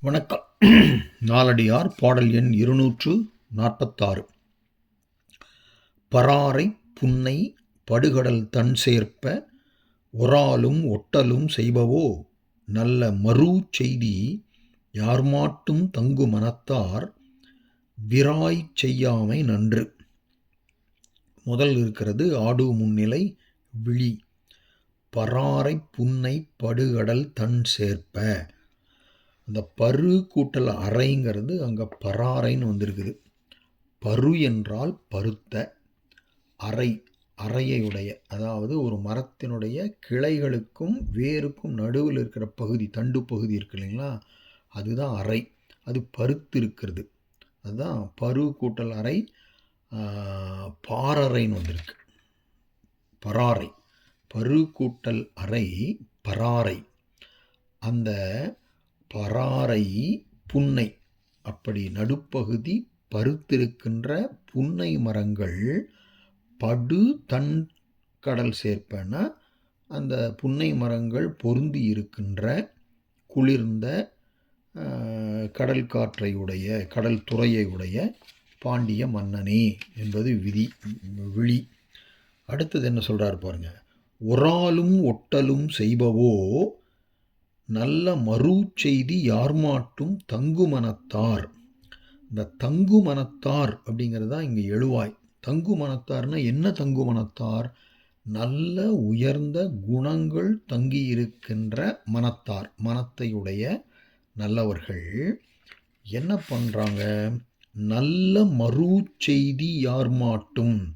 வணக்கம். நாலடியார் பாடல் எண் இருநூற்று நாற்பத்தாறு. பராரை புன்னை படுகடல் தன் சேர்ப்ப ஒராலும் ஒட்டலும் செய்பவோ நல்ல மறு செய்தி யார்மாட்டும் தங்கு மனத்தார் விராய் செய்யாமை நன்று. முதல் இருக்கிறது ஆடு முன்னிலை விழி. பராரை புன்னை படுகடல் தன் சேர்ப்ப அந்த பரு கூட்டல் அறைங்கிறது அங்கே பராறைன்னு வந்திருக்குது. பரு என்றால் பருத்த அறை அறையுடைய அதாவது ஒரு மரத்தினுடைய கிளைகளுக்கும் வேருக்கும் நடுவில் இருக்கிற பகுதி தண்டு பகுதி இருக்கு இல்லைங்களா? அதுதான் அறை. அது பருத்து இருக்கிறது. அதுதான் பரு கூட்டல் அறை பாரறைன்னு வந்திருக்கு. பராறை. பரு கூட்டல் அறை பராறை. அந்த பராரை புன்னை. அப்படி நடுப்பகுதி பருத்திருக்கின்ற புன்னை மரங்கள் படு தன் கடல் சேர்ப்பன. அந்த புன்னை மரங்கள் பொருந்தி இருக்கின்ற குளிர்ந்த கடல் காற்றை உடைய கடல் துறையை உடைய பாண்டிய மன்னனே என்பது விதி விழி. அடுத்தது என்ன சொல்கிறார் பாருங்கள் ஒராலும் ஒட்டலும் செய்பவோ நல்ல மறுச்செய்தி யார் மாட்டும் தங்குமனத்தார். இந்த தங்குமனத்தார் அப்படிங்கிறது தான் இங்கே எழுவாய். தங்குமனத்தார்னா என்ன தங்குமனத்தார்? நல்ல உயர்ந்த குணங்கள் தங்கி இருக்கின்ற மனத்தார் மனத்தையுடைய நல்லவர்கள். என்ன பண்ணுறாங்க நல்ல மறு செய்தி யார் மாட்டும்?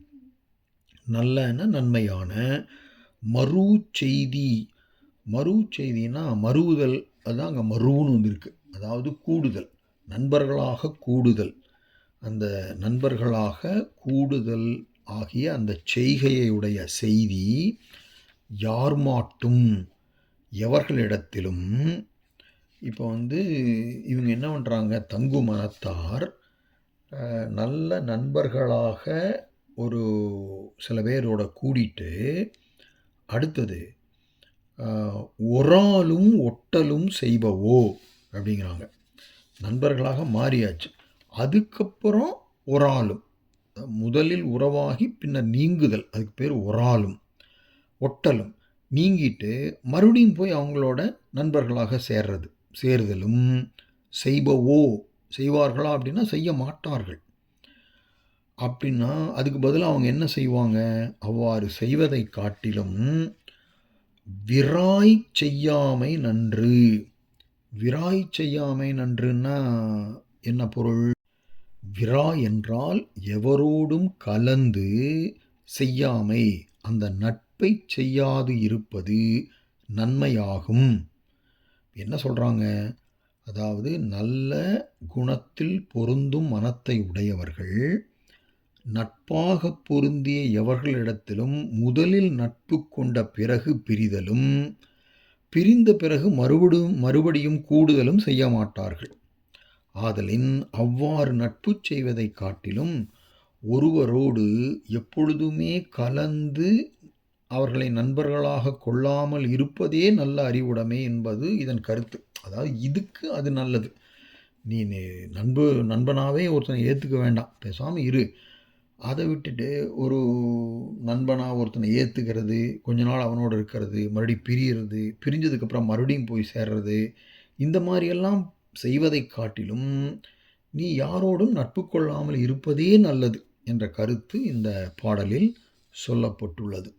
நல்லன நன்மையான மறு செய்தி மறு செய்தினா மறுவுதல் அதுதான் அங்கே மறுவுன்னு வந்திருக்கு. அதாவது கூடுதல் நண்பர்களாக கூடுதல். அந்த நண்பர்களாக கூடுதல் ஆகிய அந்த செய்கையுடைய செய்தி யார் மாட்டும் எவர்களிடத்திலும் இப்போ வந்து இவங்க என்ன பண்ணுறாங்க தங்கு மனத்தார் நல்ல நண்பர்களாக ஒரு சில பேரோட கூடிட்டு அடுத்தது ஒராலும் ஒட்டலும் செய்பவோ அப்படிங்கிறாங்க. நண்பர்களாக மாறியாச்சு. அதுக்கப்புறம் ஒராலும் முதலில் உறவாகி பின்னர் நீங்குதல். அதுக்கு பேர் ஒராலும் ஒட்டலும். நீங்கிட்டு மறுபடியும் போய் அவங்களோட நண்பர்களாக சேர்றது. சேருதலும் செய்பவோ செய்வார்களா அப்படின்னா செய்ய மாட்டார்கள். அப்படின்னா அதுக்கு பதிலாக அவங்க என்ன செய்வாங்க? அவ்வாறு செய்வதை காட்டிலும் விராய் செய்யாமை நன்று. விராய் செய்யாமை நன்றுன்னா என்ன பொருள்? விரா என்றால் எவரோடும் கலந்து செய்யாமை. அந்த நட்பை செய்யாது இருப்பது நன்மையாகும். என்ன சொல்கிறாங்க அதாவது நல்ல குணத்தில் பொருந்தும் மனத்தை உடையவர்கள் நட்பாக பொருந்திய எவர்களிடத்திலும் முதலில் நட்பு கொண்ட பிறகு பிரிதலும் பிரிந்த பிறகு மறுபடியும் மறுபடியும் கூடுதலும் செய்ய மாட்டார்கள். ஆதலின் அவ்வாறு நட்பு செய்வதை காட்டிலும் ஒருவரோடு எப்பொழுதுமே கலந்து அவர்களை நண்பர்களாக கொள்ளாமல் இருப்பதே நல்ல அறிவுடைமை என்பது இதன் கருத்து. அதாவது இதுக்கு அது நல்லது. நீ நண்பு நண்பனாகவே ஒருத்தனை ஏற்றுக்க வேண்டாம். பேசாமல் இரு. அதை விட்டுட்டு ஒரு நண்பனாக ஒருத்தனை ஏற்றுக்கிறது கொஞ்ச நாள் அவனோடு இருக்கிறது மறுபடியும் பிரியறது பிரிஞ்சதுக்கப்புறம் மறுபடியும் போய் சேர்றது இந்த மாதிரியெல்லாம் செய்வதை காட்டிலும் நீ யாரோடும் நட்பு கொள்ளாமல் இருப்பதே நல்லது என்ற கருத்து இந்த பாடலில் சொல்லப்பட்டுள்ளது.